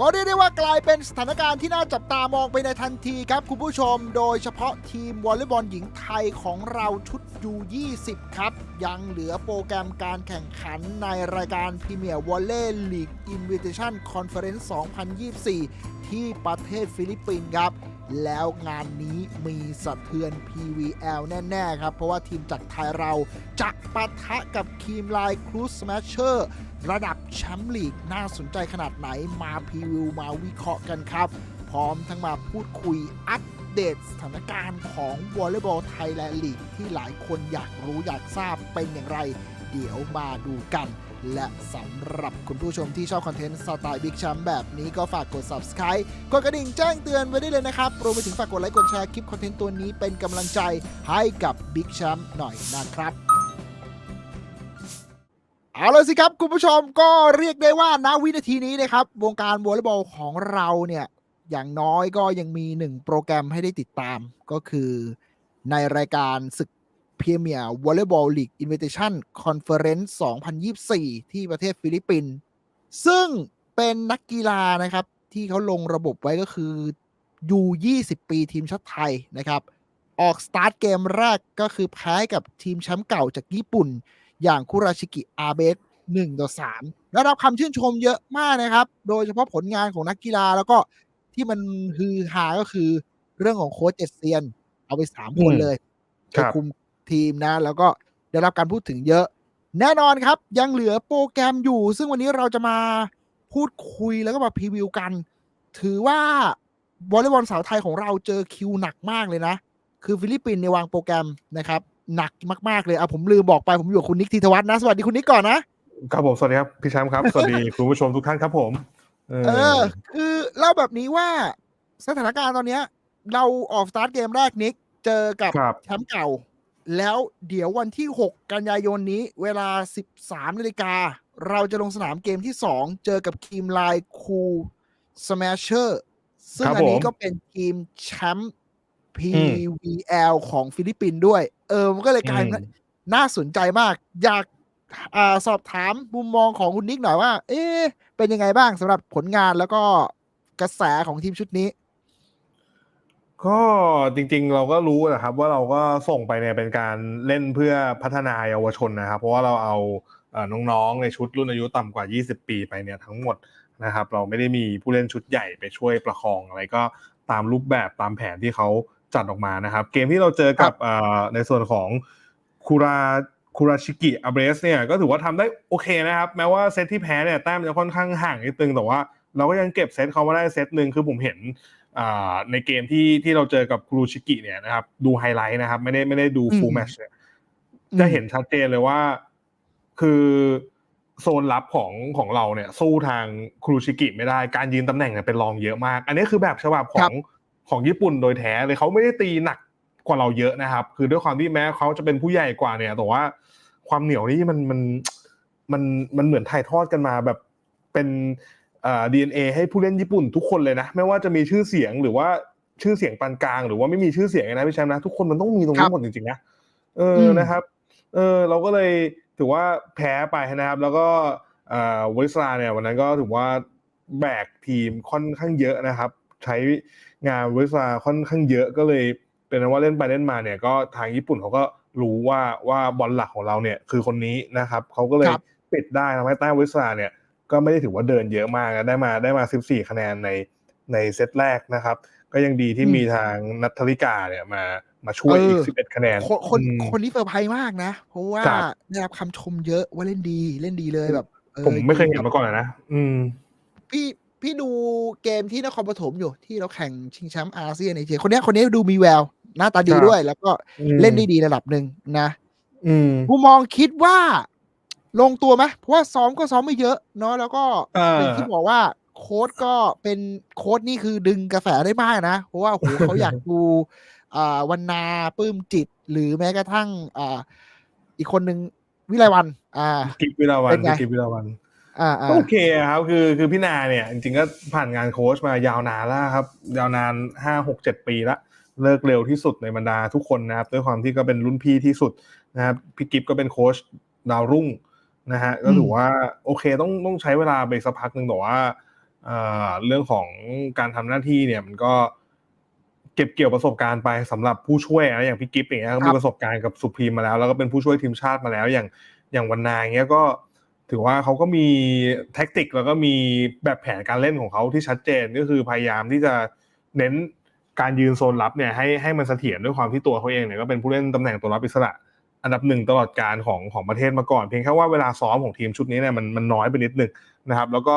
ก็เรียกได้ว่ากลายเป็นสถานการณ์ที่น่าจับตามองไปในทันทีครับ คุณผู้ชม โดยเฉพาะทีมวอลเลย์บอลหญิงไทยของเราชุดยู20 ครับ ยังเหลือโปรแกรมการแข่งขันในรายการพรีเมียร์วอลเลย์ลีกอินวิเทชันคอนเฟอเรนซ์2024 ที่ประเทศฟิลิปปินส์ครับ แล้วงานนี้มีสะเทือน PVL แน่ ๆ ครับ เพราะว่าทีมจากไทยเราจะปะทะกับทีมไลน์ครูสแมชเชอร์ ระดับแชมป์ลีกน่าสนใจขนาดไหนมาพรีวิวมาวิเคราะห์กันครับ พร้อมทั้งมาพูดคุยอัปเดตสถานการณ์ของวอลเลย์บอลไทยแลนด์ลีกที่หลายคนอยากรู้อยากทราบเป็นอย่างไร เดี๋ยวมาดูกัน และสำหรับคุณผู้ชมที่ชอบคอนเทนต์สไตล์บิ๊กแชมป์แบบนี้ก็ฝากกด subscribe กดกระดิ่งแจ้งเตือนไว้ได้เลยนะครับรวมไปถึงฝากกดไลค์กดแชร์คลิปคอนเทนต์ตัวนี้เป็นกำลังใจให้กับบิ๊กแชมป์หน่อยนะครับ เอาเลยสิครับ คุณผู้ชมก็เรียกได้ว่าณวินาทีนี้นะครับ วงการวอลเลย์บอลของเราเนี่ย อย่างน้อยก็ยังมีหนึ่งโปรแกรมให้ได้ติดตาม ก็คือในรายการศึกพรีเมียร์วอลเลย์บอลลีกอินเว t ชันคอนเฟอเรนซ์2024 ที่ประเทศฟิลิปปินส์ซึ่งเป็นนักกีฬานะครับ ที่เขาลงระบบไว้ก็คือยู20 ปีทีมชาติไทยนะครับ ออกสตาร์ทเกมแรกก็คือแพ้กับทีมแชมป์เก่าจากญี่ปุ่น อย่างคุราชิกิอาเบส1ต่อ3ได้รับคำชื่นชมเยอะมากนะครับ โดยเฉพาะผลงานของนักกีฬาแล้วก็ที่มันฮือฮาก็คือเรื่องของโค้ชเจ็ดเซียน เอาไปสามคนอืมเลยครัไปบคุมทีมนะ แล้วก็ได้รับการพูดถึงเยอะ แน่นอนครับ ยังเหลือโปรแกรมอยู่ ซึ่งวันนี้เราจะมาพูดคุยแล้วก็มาพรีวิวกัน ถือว่าวอลเลย์บอลสาวไทยของเราเจอคิวหนักมากเลยนะ คือฟิลิปปินส์ในยวางโปรแกรมนะครับ หนักมากๆเลยอะผมลืมบอกไปผมอยู่กับคุณนิกธีทวัฒน์นะสวัสดีคุณนิกก่อนนะครับผมสวัสดีครับพี่แชมป์ครับสวัสดีคุณผู้ชมทุกท่านครับผม เออเออคือเล่าแบบนี้ว่าสถานการณ์ตอนเนี้ย เราออกสตาร์ทเกมแรกนิกเจอกับครับแชมป์เก่า แล้วเดี๋ยววันที่ 6 กันยายนนี้ เวลา 13นาฬิกาเราจะลงสนามเกมที่ 2 เจอกับทีมไลน์คูสแมชเชอร์ซึ่งครับอันนี้ผมก็เป็นทีมแชมป์ PVL ของฟิลิปปินส์ด้วย เออ มันก็เลยกลายเป็นอืมน่าสนใจมาก อยากอาสอบถามมุมมองของคุณนิกหน่อยว่า เอ๊ะ เป็นยังไงบ้างสำหรับผลงานแล้วก็กระแสของทีมชุดนี้ ก็จริงๆ เราก็รู้นะครับ ว่าเราก็ส่งไปเนี่ยเป็นการเล่นเพื่อพัฒนาเยาวชนนะครับ เพราะว่าเราเอาเอ่อน้องๆ ในชุดรุ่นอายุต่ำกว่า 20 ปีไปเนี่ยทั้งหมดนะครับ เราไม่ได้มีผู้เล่นชุดใหญ่ไปช่วยประคองอะไรก็ตามรูปแบบตามแผนที่เขา จัดออกมานะครับ เกมที่เราเจอกับเอ่อในส่วนของคูราคูราชิกิอาเบรสเนี่ยก็ถือว่าทำได้โอเคนะครับ แม้ว่าเซตที่แพ้เนี่ยแต้มจะค่อนข้างห่างนิดนึงแต่ว่าเราก็ยังเก็บเซตเขามาได้เซตหนึ่งคือผมเห็นอ่าในเกมที่ที่เราเจอกับครูชิกิเนี่ยนะครับ ดูไฮไลท์นะครับ ไม่ได้ไม่ได้ดูฟูลอืมแมชเนี่ยอืมจะเห็นชัดเจนเลยว่า คือโซนรับของของเราเนี่ย สู้ทางครูชิกิไม่ได้การยืนตำแหน่งเนี่ยเป็นรองเยอะมาก อันนี้คือแบบฉบับของ ของญี่ปุ่นโดยแท้เลยเขาไม่ได้ตีหนักกว่าเราเยอะนะครับ คือด้วยความที่แม้เขาจะเป็นผู้ใหญ่กว่าเนี่ย แต่ว่าความเหนียวนี่มันมันมันมันเหมือนถ่ายทอดกันมาแบบเป็นเอ่อ DNA ให้ผู้เล่นญี่ปุ่นทุกคนเลยนะ ไม่ว่าจะมีชื่อเสียงหรือว่าชื่อเสียงปานกลาง หรือว่าไม่มีชื่อเสียงนะพี่แชมป์นะทุกคนมันต้องมีตรงครันี้บหมดจริงๆนะเออมอนะครับ เออเราก็เลยถือว่าแพ้ไปนะครับ แล้วก็เอ่อวอริสลาเนี่ยวันนั้นก็ถือว่าแบกทีมค่อนข้างเยอะนะครับ ใช้งานวอริสลาค่อนข้างเยอะก็เลยเป็นว่าเล่นไปเล่นมาเนี่ยก็ทางญี่ปุ่นเขาก็รู้ว่าว่าบอลหลักของเราเนี่ยคือคนนี้นะครับเขาก็เลยครับปิดได้ทำให้ใต้วอริสลาเนี่ยก็ไม่ได้ถือว่าเดินเยอะมากนะได้มาได้มา 14 คะแนนในในเซตแรกนะครับ ก็ยังดีที่อืมมีทางนัทธริกาเนี่ยมามาช่วยอีกเออ11 คะแนน คนคนอืมคนนี้เซอร์ไพรส์มากนะ เพราะว่าครับได้รับคำชมเยอะว่าเล่นดีเล่นดีเลยแบบออผมไม่เคยเห็นแบบมาก่อนเลยนะอืมพี่ พี่ดูเกมที่นครปฐมอยู่ที่เราแข่งชิงแชมป์อาเซียนเอเชียคนเนี้ยคนนี้ดูมีแวว หน้าตาดีครับด้วย แล้วก็อืมเล่นได้ดีระดับหนึ่งนะอืมผู้มองคิดว่าลงตัวไหมเพราะว่าซ้อมก็ซ้อมไม่เยอะเนาะแล้วก็เอออย่างที่บอกว่าโค้ดก็เป็นโค้ดนี่คือดึงกระแสได้มากนะ เพราะว่าโหเขาอยากดูอ่าวันนาปลื้มจิต หรือแม้กระทั่งอ่าอีกคนหนึ่งวิไลวัน อ่า กิฟวิลาวัเป็นนไงกิฟวิลาวันอ่าอ่า ก็โอเคครับคือคือพี่นาเนี่ยจริงๆก็ผ่านงานโค้ชมายาวนานแล้วครับ ยาวนานห้าหกเจ็ดปีละเลิกเร็วที่สุดในบรรดาทุกคนนะครับ ด้วยความที่ก็เป็นรุ่นพี่ที่สุดนะครับพี่กิฟก็เป็นโค้ชดาวรุ่งนะฮะก็ถือว่าโอเคต้องต้องใช้เวลาไปสักพักหนึ่งแต่ว่าเรื่องของการทำหน้าที่เนี่ยมันก็เก็บเกี่ยวประสบการณ์ไปสำหรับผู้ช่วยนะอย่างพี่กิฟต์อย่างเงี้ยก็มีประสบการณ์กับสุพรีมมาแล้ว แล้วก็เป็นผู้ช่วยทีมชาติมาแล้วอย่างอย่างวันนาเงี้ยก็ ถือว่าเขาก็มีแท็กติกแล้วก็มีแบบแผนการเล่นของเขาที่ชัดเจนก็คือพยายามที่จะเน้นการยืนโซนรับเนี่ยให้ให้มันเสถียรด้วยความที่ตัวเขาเองเนี่ยก็เป็นผู้เล่นตำแหน่งตัวรับอิสระ อันดับหนึ่งตลอดการของของประเทศมาก่อน เพียงแค่ว่าเวลาซ้อมของทีมชุดนี้เนี่ยมันมันน้อยไปนิดหนึ่งนะครับ แล้วก็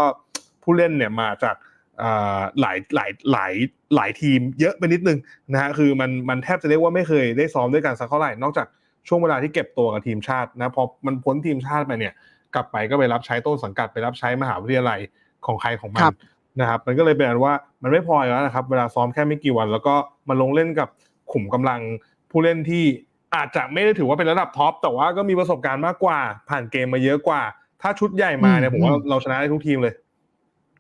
ผู้เล่นเนี่ยมาจากอ่าหลายหลายหลายหลายทีมเยอะไปนิดนึงนะฮะคือมันมันแทบจะเรียกว่าไม่เคยได้ซ้อมด้วยกันสักเท่าไหร่นอกจากช่วงเวลาที่เก็บตัวกับทีมชาตินะพอมันพ้นทีมชาติไปเนี่ย กลับไปก็ไปรับใช้ต้นสังกัดไปรับใช้มหาวิทยาลัยของใครของมัครันบนะครับมันก็เลยเป็นอันว่ามันไม่พออยู่แล้วนะครับ เวลาซ้อมแค่ไม่กี่วัน แล้วก็มาลงเล่นกับขุมกำลังผู้เล่นที่อาจจะไม่ได้ถือว่าเป็นระดับท็อปแต่ว่าก็มีประสบการณ์มากกว่า ผ่านเกมมาเยอะกว่า ถ้าชุดใหญ่มาเนี่ยผมว่าเราชนะได้ทุกทีมเลย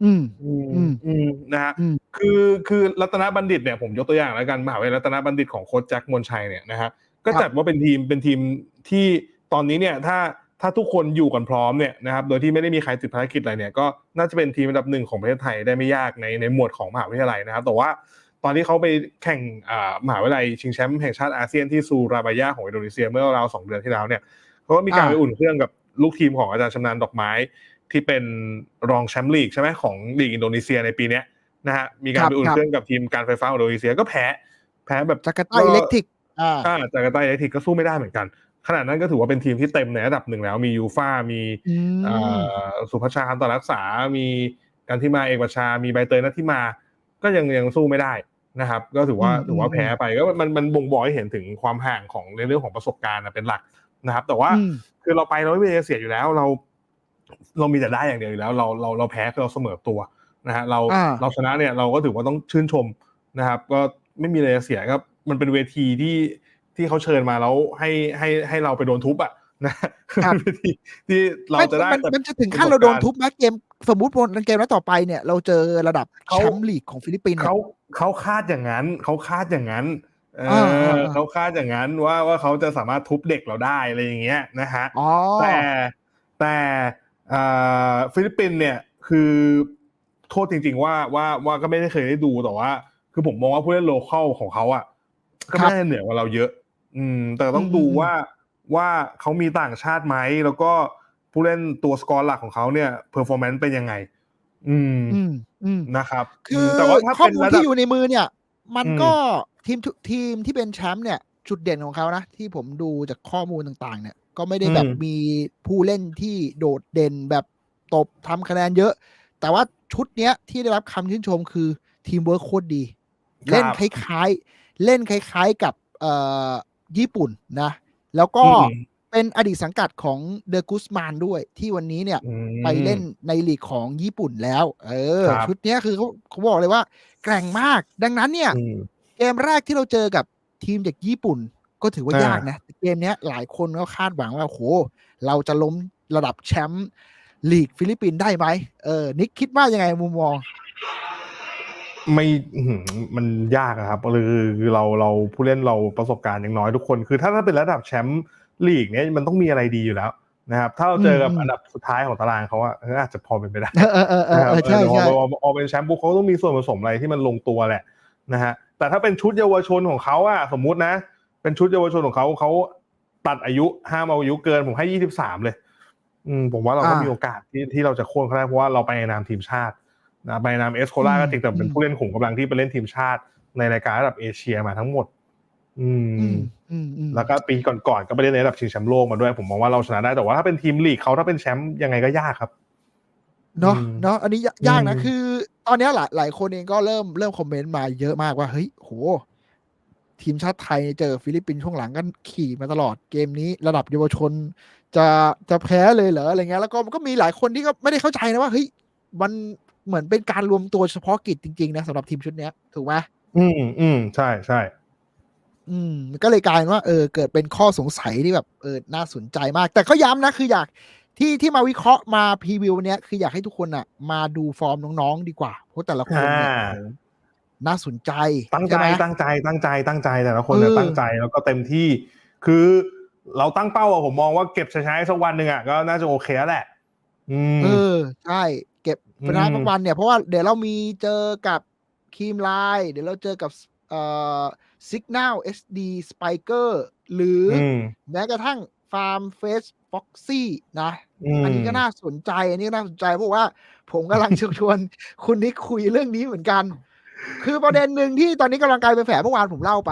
อืมอืมอืมอืมนะฮะอืมคือคือรัตนบัณฑิตเนี่ยผมยกตัวอย่างแล้วกันมหาวิทยาลัยรัตนบัณฑิตของโค้ชแจ็คมนชัยเนี่ยนะฮะก็จัดว่าเป็นทีมเป็นทีมที่ตอนนี้เนี่ยถ้า ถ้าทุกคนอยู่กันพร้อมเนี่ยนะครับโดยที่ไม่ได้มีใครติดภารกิจอะไรเนี่ยก็น่าจะเป็นทีมอันดับหนึ่งของประเทศไทยได้ไม่ยากในในหมวดของมหาวิทยาลัยนะครับ แต่ว่าตอนที่เขาไปแข่งอ่ามหาวิทยาลัยชิงแชมป์แห่งชาติอาเซียนที่ซูราบายาของอินโดนีเซียเมื่อราวสองเดือนที่แล้วเนี่ยเขาก็มีการอ่าไปอุ่นเครื่องกับลูกทีมของอาจารย์ชำนาญดอกไม้ ที่เป็นรองแชมป์ลีกใช่ไหมของลีกอินโดนีเซียในปีเนี้ยนะฮะมีการครับไปอุ่นครับเครื่องกับทีมการไฟฟ้าของอินโดนีเซียก็แพ้แพ้แบบจาการ์ตาอิเล็กทริกอ่าอ่าจาการ์ตาอิเล็กทริกก็สู้ไม่ได้เหมือนกัน ขนาดนั้นก็ถือว่าเป็นทีมที่เต็มในระดับหนึ่งแล้ว มียูฟ่ามีอืมเอ่อสุภชาคันตรักษา มีการที่มาเอกประชา มีใบเตยนัทที่มา ก็ยังยังสู้ไม่ได้นะครับ ก็ถือว่าอืมถือว่าอืมแพ้ไปก็มันมันบ่งบอกให้เห็นถึงความห่างของในเรื่องของประสบการณ์นะเป็นหลักนะครับ แต่ว่าอืมคือเราไปเราไม่มีอะไรเสียอยู่แล้วเรา เรามีแต่ได้อย่างเดียวอยู่แล้วเราเราเราแพ้คือเราเสมอตัวนะฮะเราอ่าเราชนะเนี่ยเราก็ถือว่าต้องชื่นชมนะครับ ก็ไม่มีอะไรจะเสียก็มันเป็นเวทีที่ ที่เขาเชิญมาแล้วให้ให้ให้เราไปโดนทุบอะนะครับเป็นเวทีที่เราไม่จะได้มันแต่มันจะถึงขั้นเราโดนทุบไหมเกมสมมติบนเกมแล้วต่อไปเนี่ย เราเจอระดับเขาแชมป์ลีกของฟิลิปปินส์เนี่ยเขาเขาคาดอย่างนั้นเขาคาดอย่างนั้นเออ่าออ่าเขาคาดอย่างนั้นว่าว่าเขาจะสามารถทุบเด็กเราได้อะไรอย่างเงี้ยนะฮะอ๋อแต่แต่อ่าฟิลิปปินส์เนี่ยคือโทษจริง ๆ ว่าว่าว่าก็ไม่ได้เคยได้ดูแต่ว่า คือผมมองว่าผู้เล่นโลเคอลของเขาอะก็ไม่ได้เหนือกว่าเราเยอะ อืม แต่ต้องดูอืมว่าว่าเขามีต่างชาติไหม แล้วก็ผู้เล่นตัวสกอร์หลักของเขาเนี่ยเพอร์ฟอร์แมนซ์เป็นยังไง อืมอืมอืมนะครับ คือมแต่ว่าถ้าข้อเป็นมูลระดัที่บอยู่ในมือเนี่ย มันอืมก็ทีมทุทีมที่เป็นแชมป์เนี่ย จุดเด่นของเขานะ ที่ผมดูจากข้อมูลต่างๆ เนี่ย ก็ไม่ได้แบบมีผู้เล่นที่โดดเด่นแบบตบทำคะแนนเยอะ แต่ว่าชุดเนี้ยที่ได้รับคำชื่นชมคือทีมเวิร์คโคตรดี เล่นคล้ายๆ เล่นคล้ายๆกับเอ่อ ญี่ปุ่นนะ แล้วก็อืมเป็นอดีตสังกัดของเดอ g กุสมานด้วยที่วันนี้เนี่ยอืมไปเล่นในลีกของญี่ปุ่นแล้ว เออครับชุดเนี้ยคือเขาเขาบอกเลยว่า แกร่งมาก ดังนั้นเนี่ยอืมเกมแรกที่เราเจอกับทีมจากญี่ปุ่น ก็ถือว่าอ่ายยากนะแต่เกมเนี้ยหลายคนก็คาดหวังว่าโหเราจะล้มระดับแชมป์ลีกฟิลิปปินส์ได้ไหมเออนิกคิดว่ายังไงมุมมอง ไม่อื้อหือมันยากอะครับคือคือเราเราผู้เล่นเราประสบการณ์ยังน้อยทุกคน คือถ้าถ้าเป็นระดับแชมป์ลีกเนี้ยมันต้องมีอะไรดีอยู่แล้วนะครับถ้าเราเจอกับอืม อันดับสุดท้ายของตารางเขาอะเอออาจจะพอเป็นไปได้ เออเออเออเออเออใช่นะครับใช่เออพอพอเป็นแชมป์ปุ๊บเขาต้องมีส่วนผสมอะไรที่มันลงตัวแหละนะฮะแต่ถ้าเป็นชุดเยาวชนของเขาอะสมมุตินะ เป็นชุดเยาวชนของเขาเขาตัดอายุห้ามเอาอายุเกินผมให้ยี่สิบสามเลย อืมผมว่าเราก็อ่ามี มีโอกาสที่ที่เราจะโค่นเขาได้เพราะว่าเราไปในนามทีมชาติ นะไปในนามเอสโคล่าอืมก็จริงแต่เป็นอืมผู้เล่นขุมกำลังที่ไปเล่นทีมชาติ ในรายการระดับเอเชียมาทั้งหมดอือืมมอืมอืมแล้วก็ปีก่อนๆก็ไปเล่นในระดับชิงแชมป์โลกมาด้วย ผมมองว่าเราชนะได้แต่ว่าถ้าเป็นทีมลีกเขาถ้าเป็นแชมป์ยังไงก็ยากครับเนาะอืมเนาะอันนี้ยยากนะอืมคือ ตอนเนี้ยหลายหลายคนเองก็เริ่มเริ่มคอมเมนต์มาเยอะมากว่าเฮ้ยโหทีมชาติไทยเจอฟิลิปปินส์ช่วงหลังกันขี่มาตลอดเกมนี้ ระดับเยาวชน จะจะแพ้เลยเหรออะไรเงี้ยแล้วก็มันก็มีหลายคนที่ก็ไม่ได้เข้าใจนะว่าเฮ้ยมัน เหมือนเป็นการรวมตัวเฉพาะกิจจริง ๆ นะสำหรับทีมชุดเนี้ย ถูกไหมอืมอืมใช่ใช่อืมมันก็เลยกลายเป็นว่าเออเกิดเป็นข้อสงสัยที่แบบเออน่าสนใจมาก แต่ก็ย้ำนะคืออยากที่ที่มาวิเคราะห์มาพรีวิวเนี้ยคืออยากให้ทุกคนอะ มาดูฟอร์มน้องๆดีกว่า เพราะแต่ละคนเนี่ยอ่าโอ้โหน่าสนใจ ตั้งใจช่ไหมตั้งใจตั้งใจตั้งใจแต่ละคนเนี่ยเออตั้งใจแล้วก็เต็มที่ คือเราตั้งเป้าอะผมมองว่าเก็บชัยชนะให้สักวันหนึ่งอะก็น่าจะโอเคแล้วแหละอืมเออใช่ เก็บชนะทุกวันเนี่ยเพราะว่าเดี๋ยวเรามีเจอกับคีมไลน์เดี๋ยวเราเจอกับเอ่อ Signal SD Spiker หรือออืมแม้กระทั่งฟาร์มเฟสฟ็อกซี่นะมอันนี้ก็น่าสนใจ อันนี้ก็น่าสนใจเพราะว่าผมกำลังชวนชวนคุณนิกคุยเรื่องนี้เหมือนกัน คือประเด็นหนึ่งที่ตอนนี้กำลังกลายเป็นแผลเมื่อวานผมเล่าไป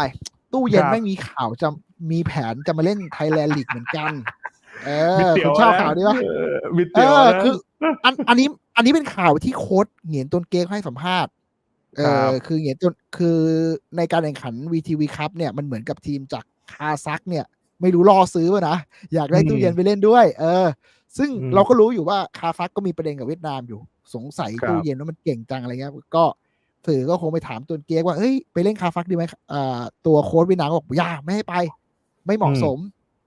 ตู้เย็นครับไม่มีข่าวจะมีแผนจะมาเล่นไทยแลนด์ลีกเหมือนกัน เอมิดอเตียคุวณชอบนะข่าวนี้ปะเออมิดเอเตียวอนะคืออันอันนี้ อันนี้เป็นข่าวที่โค้ดเหงียนต้นเก๊กให้สัมภาษณ์เอครัอบคือเหงียนต้นคือในการแข่งขัน VTV ครับเนี่ยมันเหมือนกับทีมจากคาซักเนี่ย ไม่รู้รอซื้อป่ะนะ อยากได้ตู้เย็นไปเล่นด้วย เออ ซึ่งอืมเราก็รู้อยู่ว่าคาซักก็มีประเด็นกับเวียดนามอยู่ สงสัยครับตู้เย็นว่ามันเก่งจังอะไรเงี้ยก็สื่อก็คงไปถามตัวเก๊กว่าเฮ้ยไปเล่นคาซักดีไหมอ่าตัวโค้ดเวียดนามก็บอกอย่าไม่ให้ไป ไม่เหมาะสม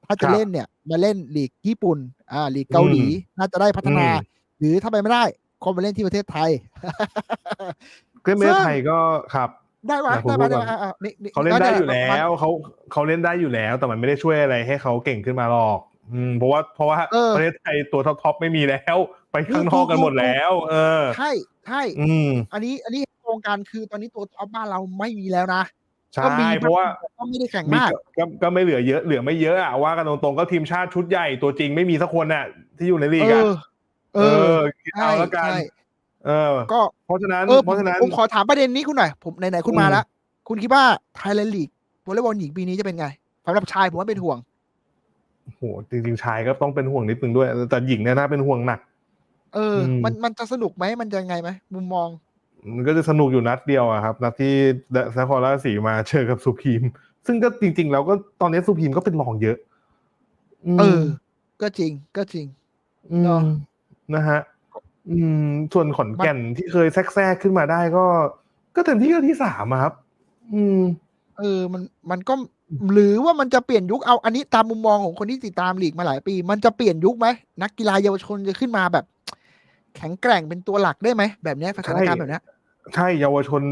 ถ้าจะครับเล่นเนี่ยมาเล่นลีกญี่ปุ่น อ่าลีกเกาหลีน่าจะได้พัฒนาอืม หรือถ้าไปไม่ได้คงไปเล่นที่ประเทศไทยเล่นเมซึ่งไทยก็ครับได้ไหมนะผมได้ไหมพูดได้ก่ไหอมนอะอะนี่นี่เขาเล่นได้อยู่ประแล้มาณวเขาเขาเล่นได้อยู่แล้ว แต่มันไม่ได้ช่วยอะไรให้เขาเก่งขึ้นมาหรอก อืมเพราะว่าเพราะว่าเออประเทศไทยตัวท็อปๆไม่มีแล้ว ไปข้างนอกกันหมดแล้ว เออใช่ใช่อืมอันนี้อันนี้โครงการคือตอนนี้ตัวท็อปบ้านเราไม่มีแล้วนะใช่ก็มีเพราะว่าแต่ก็ไม่ได้แข่งมีมากก็ก็ไม่เหลือเยอะเหลือไม่เยอะอะว่ากันตรงๆก็ทีมชาติชุดใหญ่ตัวจริงไม่มีสักคนน่ะที่อยู่ในลีกเออะอ เออคิดใช่เอาแล้วกัน ใช่เออ ก็เพราะฉะนั้น เออเพราะฉะนั้น ผมขอถามประเด็นนี้คุณหน่อย ผมไหนๆคุณมาอืมแล้ว คุณคิดว่าไทยแลนด์ลีกวอลเลย์บอลหญิงปีนี้จะเป็นไงสำหรับชายผมว่าเป็นห่วงโอ้โหจริงๆชายก็ต้องเป็นห่วงนิดนึงด้วย แต่หญิงเนี่ยน่าเป็นห่วงหนัก เอออม มันมันจะสนุกไหมมันจะไงไหมมุมมอง มันก็จะสนุกอยู่นัดเดียวอะครับ นัดที่นครราชสีมาเจอกับสุพีม ซึ่งก็จริง ๆ แล้วก็ตอนนี้สุพีมก็เป็นรองเยอะมเออ ก็จริงก็จริงมเนอะ นะฮะอืม ส่วนขอนแก่นที่เคยแทรกๆขึ้นมาได้ก็ ก็เต็มที่ก็ที่สามอะครับ อืม เออ มันมันก็หรือว่ามันจะเปลี่ยนยุคเอาอันนี้ตามมุมมองของคนที่ติดตามลีกมาหลายปี มันจะเปลี่ยนยุคไหมนักกีฬาเยาวชนจะขึ้นมาแบบ แข็งแกร่งเป็นตัวหลักได้ไหมแบบเนี้ยสถานการณ์แบบเนี้ยใช่เยาวชน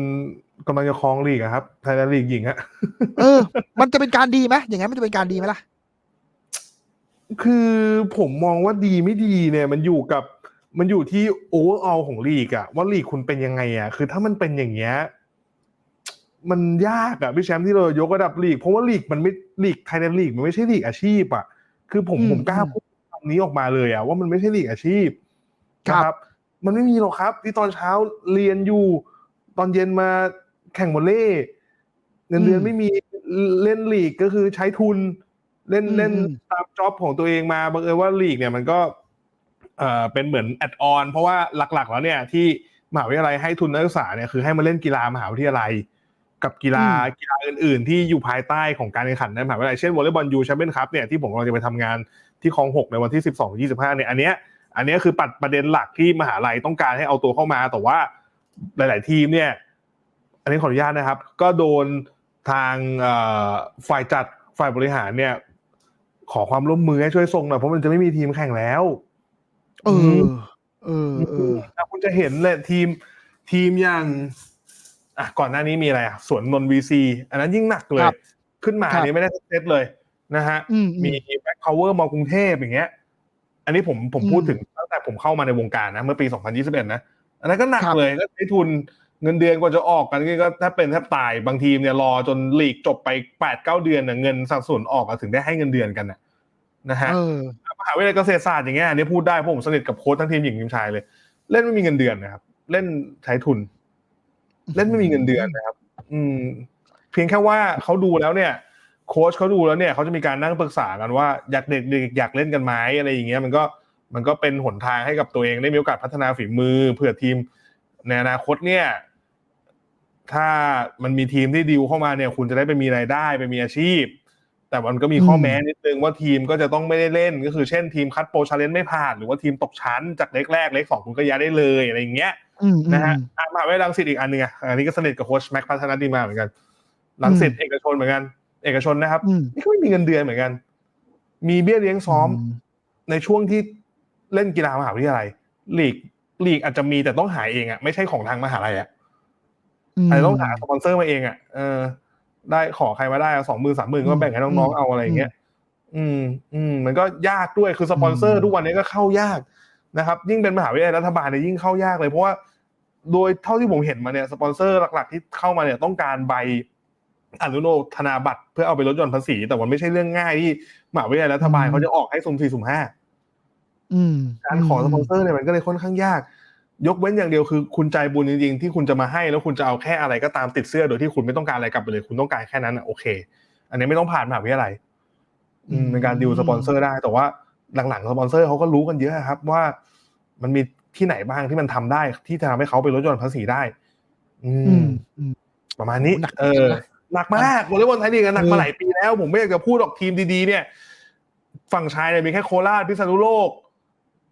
กำลังจะครองลีกอะครับไทยแลนด์ลีกหญิงอะเออ มันจะเป็นการดีไหมอย่างนั้นมันจะเป็นการดีไหมล่ะ คือผมมองว่าดีไม่ดีเนี่ย มันอยู่กับมันอยู่ที่โอเวอร์ออลของลีกอะว่าลีกคุณเป็นยังไงอะคือถ้ามันเป็นอย่างเงี้ยมันยากอะพี่แชมป์ที่เรายกระดับลีก เพราะว่าลีกมันไม่ลีกไทยแลนด์ลีกมันไม่ใช่ลีกอาชีพอะคือผมอืมผมกล้าอืมพูดคำนี้ออกมาเลยอะว่ามันไม่ใช่ลีกอาชีพครับนะครับ มันไม่มีหรอกครับ ที่ตอนเช้าเรียนอยู่ ตอนเย็นมาแข่งวอลเลย์เงินเดือนไม่มีเล่นลีกก็คือใช้ทุน เล่นอืมเล่นอืมตามจ็อบของตัวเองมาบังเอิญว่าลีกเนี่ยมันก็เอ่อเป็นเหมือนแอดออนเพราะว่าหลักๆ แล้วเนี่ยที่มหาวิทยาลัยให้ทุนนักศึกษาเนี่ยคือให้มาเล่นกีฬามหาวิทยาลัย กับกีฬากีฬาอื่น ๆ ที่อยู่ภายใต้ของการแข่งขันในมหาวิทยาลัยเช่นวอลเลย์บอลยูแชมเปี้ยนคัพเนี่ยที่ผมกำลังจะไปทำงานที่คลองหกในวันที่สิบสองยี่สิบห้าเนี่ยอันเนี้ยอันเนี้ยคือปัดประเด็นหลักที่มหาลัยต้องการให้เอาตัวเข้ามา แต่ว่าหลาย ๆ ทีมเนี่ย อันนี้ขออนุญาตนะครับ ก็โดนทางเอ่อฝ่ายจัดฝ่ายบริหารเนี่ย ขอความร่วมมือให้ช่วยส่งหน่อยเพราะมันจะไม่มีทีมแข่งแล้ว เออ เออเออถ้าคุณจะเห็นเลยทีมทีมอย่างอะก่อนหน้านี้มีอะไรอะสวนนนวีซีอันนั้นยิ่งหนักเลยครับขึ้นมาครับอันนี้ไม่ได้เซตเลยนะฮะอืมมีแบ็คพาวเวอร์มากรุงเทพอย่างเงี้ย อันนี้ผมผมอืมพูดถึงตั้งแต่ผมเข้ามาในวงการนะ เมื่อปี 2021 นะ อันนั้นก็หนักครับเลยก็ใช้ทุน เงินเดือนกว่าจะออกกันก็แทบเป็นแทบตายบางทีมเนี่ยรอจนลีกจบไป8-9เดือนน่ะเงินสัดส่วนออกอะถึงได้ให้เงินเดือนกันนะนะฮะเออมหาวิทยาลัยเกษตรศาสตร์อย่างเงี้ยอันนี้พูดได้เพราะผมสนิทกับโค้ชทั้งทีมหญิงทีมชายเลย เล่นไม่มีเงินเดือนนะครับ เล่นใช้ทุน เล่นไม่มีเงินเดือนนะครับ อืม เพียงแค่ว่าเขาดูแล้วเนี่ย โค้ชเขาดูแล้วเนี่ยเขาจะมีการนั่งปรึกษากันว่าอยากเด็กๆอยากเล่นกันไหมอะไรอย่างเงี้ยมันก็มันก็เป็นหนทางให้กับตัวเองได้มีโอกาสพัฒนาฝีมือเผื่อทีมในอนาคตเนี่ย ถ้ามันมีทีมที่ดิวเข้ามาเนี่ย คุณจะได้ไปมีรายได้ไปมีอาชีพ แต่มันก็มีข้ออืมแม้นิดนึงว่าทีมก็จะต้องไม่ได้เล่น ก็คือเช่นทีมคัดโปรชาเลนจ์ไม่ผ่าน หรือว่าทีมตกชั้นจากเล็กแรกเล็กสองคุณก็ย้ายได้เลยอะไรอย่างเงี้ยอืมนะฮะอืมอะมหาวิทยาลัยรังสิตอีกอันหนึ่งอะอันนี้ก็สนิทกับโค้ชแม็กพัฒนาดีมาเหมือนกันรังสิตเอกชนเหมือนกัน เอกชนนะครับอืมนี่ก็ไม่มีเงินเดือนเหมือนกัน มีเบี้ยเลี้ยงซ้อม ในช่วงที่เล่นกีฬามหาวิทยาลัยลีกลีกอาจจะมีแต่ต้องหาเองอะไม่ใช่ของทางมหาลัยอะม อาจจะต้องหาสปอนเซอร์มาเองอะเออ ได้ขอใครมาได้สองหมื่นสามหมื่นก็แบ่งให้น้องๆเอาอะไรอย่างเงี้ยอืมอืมมันก็ยากด้วยคือสปอนเซอร์ทุกวันนี้ก็เข้ายากนะครับ ยิ่งเป็นมหาวิทยาลัยรัฐบาลเนี่ยยิ่งเข้ายากเลยเพราะว่าโดยเท่าที่ผมเห็นมาเนี่ยสปอนเซอร์หลัก ๆ ที่เข้ามาเนี่ยต้องการใบอนุโมทนาบัตรเพื่อเอาไปลดหย่อนภาษี แต่มันไม่ใช่เรื่องง่ายที่มหาวิทยาลัยรัฐบาลอืมเขาจะออกให้สุ่มสี่สุ่มห้าอืมการขอสปอนเซอร์เนี่ยมันก็เลยค่อนข้างยาก ยกเว้นอย่างเดียวคือคุณใจบุญจริงๆ ที่คุณจะมาให้แล้วคุณจะเอาแค่อะไรก็ตามติดเสื้อโดยที่คุณไม่ต้องการอะไรกลับไปเลย คุณต้องการแค่นั้นอะโอเค อันนี้ไม่ต้องผ่านมหาวิทยาลัยอืมเป็นการดิวสปอนเซอร์ได้ แต่ว่าหลังๆสปอนเซอร์เขาก็รู้กันเยอะครับ ว่ามันมีที่ไหนบ้างที่มันทำได้ ที่จะทำให้เขาไปลดหย่อนภาษีได้ อือืมมอืมประมาณนี้หนักเอเหมือนอกันนะหนักมากวอลเลย์บอลไทยลีกอะหนักเอมาอหลายปีแล้ว ผมไม่อยากจะพูดหรอกทีมดีๆเนี่ย ฝั่งชายเนี่ยมีแค่โคราชพิษณุโลก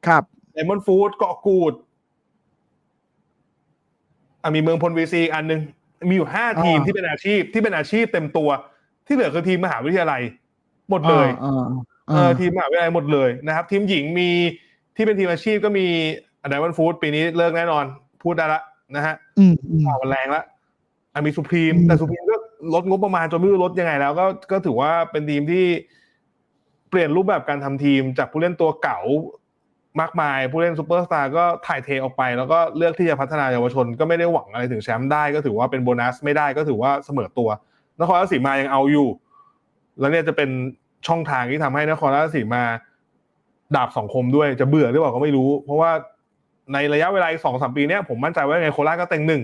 ครับไดมอนด์ฟูดเกาะกูดอะ มีเมืองพลวีซีอีกอันหนึงมีอยู่ห้าทีมอ่าที่เป็นอาชีพที่เป็นอาชีพเต็มตัว ที่เหลือคือทีมมหาวิทยาลัย หมดเลยอ่าเออทีมมหาวิทยาลัยหมดเลยนะครับ ทีมหญิงมีที่เป็นทีมอาชีพก็มีไดมอนด์ฟูดปีนี้เลิกแน่นอน พูดได้ละนะฮะอืมอืมข่าวมันแรงละอะมีสุพรีมอืมแต่สุพรีมก็ลดงบประมาณจนไม่รู้ลดยังไงแล้ว ก็ก็ถือว่าเป็นทีมที่เปลี่ยนรูปแบบการทำทีมจากผู้เล่นตัวเก่า มากมาย ผู้เล่นซูเปอร์สตาร์ก็ถ่ายเทออกไป แล้วก็เลือกที่จะพัฒนาเยาวชน ก็ไม่ได้หวังอะไรถึงแชมป์ได้ ก็ถือว่าเป็นโบนัสไม่ได้ก็ถือว่าเสมอตัวนครราชสีมายังเอาอยู่ แล้วเนี่ยจะเป็นช่องทางที่ทำให้นครราชสีมาดาบสองคมด้วยจะเบื่อหรือเปล่าก็ไม่รู้ เพราะว่าในระยะเวลาสองสามปีเนี้ยผมมั่นใจว่ายังไงโคราชก็เต็งหนึ่ง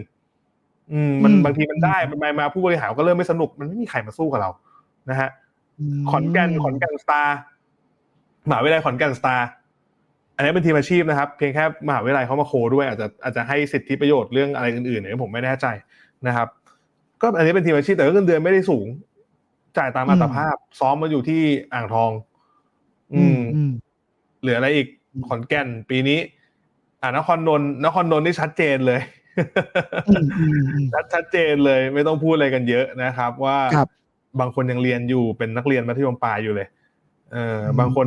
อืมมันอืมบางทีมันได้มันไปมาผู้บริหารก็เริ่มไม่สนุก มันไม่มีใครมาสู้กับเรา นะฮะมขอนแก่นขอนแก่นสตาร์มหาวิทยาลัยขอนแก่นสตาร์อั นนี้เป็นทีมอาชีพนะครับ เพียงแค่มหาวิทยาลัยเขามาโคด้วยอาจจะอาจจะให้สิทธิประโยชน์เรื่องอะไรอื่นๆเนี่ยผมไม่แน่ใจนะครับ ก็อันนี้เป็นทีมอาชีพแต่ก็เงินเดือนไม่ได้สูง จ่ายตามอัตภาพ ซ้อมมาอยู่ที่อ่างทอง อือืมมอืมเหลืออะไรอีกอืมขอนแก่นปีนี้ อ่านครนนท์นครนนท์นี่ชัดเจนเลยอืมอืมอืมชัดชัดเจนเลย ไม่ต้องพูดอะไรกันเยอะนะครับ ว่าครับบางคนยังเรียนอยู่เป็นนักเรียนมัธยมปลายอยู่เลย เอออมบางคน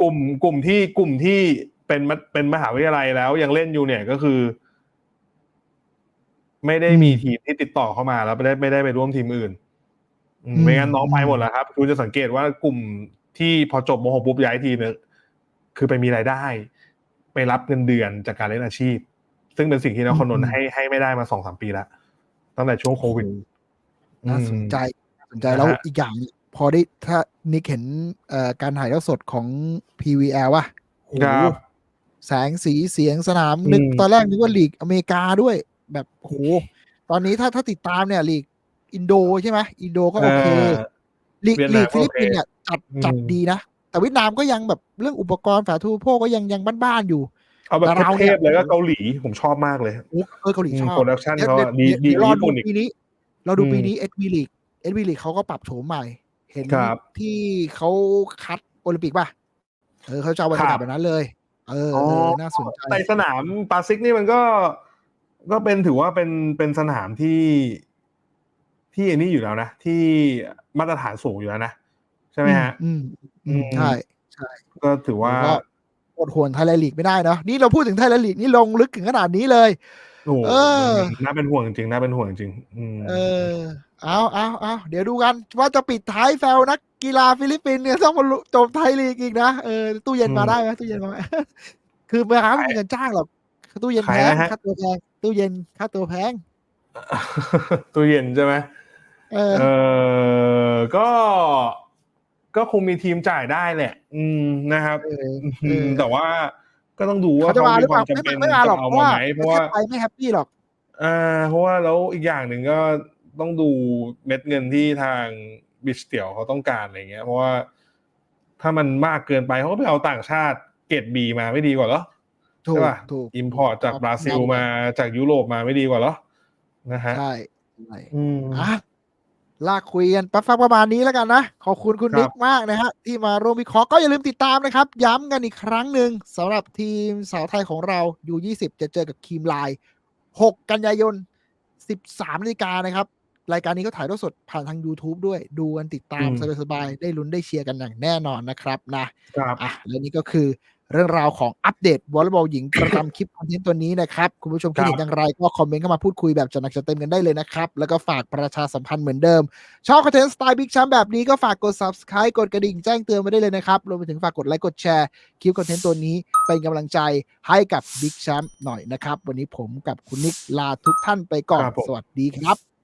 กลุ่มกลุ่มที่กลุ่มที่เป็นมเป็นมหาวิทยาลัยแล้วยังเล่นอยู่เนี่ยก็คือ ไม่ได้มีทีมที่ติดต่อเข้ามาแล้วไม่ได้ไม่ได้ไปร่วมทีมอื่นอืมไม่งั้นน้องไปหมดแล้วครับคุณจะสังเกตว่ากลุ่มที่พอจบมหกปุ๊บย้ายทีมเนี่ยคือไปมีรายได้ ไปรับเงินเดือนจากการเล่นอาชีพ ซึ่งเป็นสิ่งที่นครนนท์ให้ให้ไม่ได้มาสองสามปีแล้วตั้งแต่ช่วงโควิดน่าสนใจน่าสนใจนะฮะแล้วอีกอย่าง พอได้ถ้านิกเห็นเอ่อการถ่ายทอดสดของ PVL ว่ะโอ้โหครับแสงสีเสียงสนามอืมนึกตอนแรกนึกว่าลีกอเมริกาด้วย แบบโอ้โหตอนนี้ถ้าถ้าติดตามเนี่ยลีกอินโดใช่ไหมอินโดก็โอเคลีกเวียดลีนามกฟิลิปปินส์ก็โอเคเนี่ยจัดอืมจัดดีนะ แต่เวียดนามก็ยังแบบเรื่องอุปกรณ์สาธารณูปโภคก็ยังยังบ้านๆอยู่เอาแบบแต่เราเทเนี่ยพๆเลยก็เกาหลีผมชอบมากเลยโอ้เออเกาหลีชอบโปรดักชันเดี๋ยวเขาอะดีเดี๋ยวดีเดี๋ยวรอญี่ดูปุ่นอีกปีนี้ เราดูอืมปีนี้เอสวีลีกเอสวีลีกเขาก็ปรับโฉมใหม่ เห็นครับ ที่เขาคัดโอลิมปิกป่ะ เออเขาจะเอาบรรยาคการัศบแบบนั้นเลย เอออ๋อเออน่าสนใจในสนามปาซิกนี่มันก็ก็เป็นถือว่าเป็นเป็นสนามที่ที่อันนี้อยู่แล้วนะ ที่มาตรฐานสูงอยู่แล้วนะ ใช่ไหมฮะ อืมอืมอืมใช่ใช่ก็ถือว่าก็อดห่วงไทยแลนด์ลีกไม่ได้เนอะนี่เราพูดถึงไทยแลนด์ลีกนี่ลงลึกถึงขนาดนี้เลยโอ้โหเออน่าเป็นห่วงจริงน่าเป็นห่วงจริง อืมเออ เอาเอาเอาเดี๋ยวดูกันว่าจะปิดท้ายแฟลนักกีฬาฟิลิปปินส์เนี่ยต้องมาลุจบไทยลีกอีกนะเออตู้เย็นมาได้ไหมตู้เย็นมาไหมคือไม่ครับไม่มีเงินจ้างหรอกตู้เย็นแพงค่าตัวแพงตู้เย็นค่าตัวแพงตู้เย็นใช่ไหมเออเออก็ก็คงมีทีมจ่ายได้แหละ อืมนะครับเอออืเอมอแต่ว่าก็ต้องดูว่าเขาจะมาหรือคเปวาล่ามจำไม่เป็นไม่มาหรอกจะเพเอาราะมาว่าไหมเพราะว่าไปไม่แฮปปี้หรอกอ่าเพราะว่าแล้วอีกอย่างหนึ่งก็ ต้องดูเม็ดเงินที่ทางบิชเตียวเขาต้องการอะไรเงี้ย เพราะว่าถ้ามันมากเกินไปเขาก็ไปเอาต่างชาติเกรดบีมาไม่ดีกว่าเหรอถูกใช่ป่ะถูกอิมพอร์ตจากบราซิลมาจากยุโรปมาไม่ดีกว่าเหรอนะฮะใช่ใช่อืมอะลากคุยกันประฟังประมาณนี้แล้วกันนะ ขอบคุณคุณครับนิกมากนะฮะ ที่มาร่วมวิเคราะห์ก็อย่าลืมติดตามนะครับ ย้ำกันอีกครั้งหนึ่งสำหรับทีมสาวไทยของเรายู20 จะเจอกับคีมไลน์6กันยายน 13นาฬิกานะครับ รายการนี้ก็ถ่ายทอดสดผ่านทาง YouTube ด้วยดูกันติดตามอืมสบายๆได้ลุ้นได้เชียร์กันอย่างแน่นอนนะครับนะอะและนี่ก็คือเรื่องราวของอัปเดตวอลเลย์บอลหญิงประจำคลิปคอนเทนต์ตัวนี้นะครับ คุณผู้ชมคิดเห็นอย่างไรก็คอมเมนต์เข้ามาพูดคุยแบบจัดหนักจัดเต็มกันได้เลยนะครับ แล้วก็ฝากประชาสัมพันธ์เหมือนเดิม ชอบคอนเทนต์สไตล์บิ๊กแชมป์แบบนี้ก็ฝากกด subscribe กดกระดิ่งแจ้งเตือนมาได้เลยนะครับ รวมไปถึงฝากกดไลค์กดแชร์คลิปคอนเทนต์ตัวนี้ เป็นกำลังใจให้กับบิ๊กแชมป์หน่อยนะครับ วันนี้ผมกับคุณนิกลาทุกท่านไปก่อนครับผมสวัสดีครับ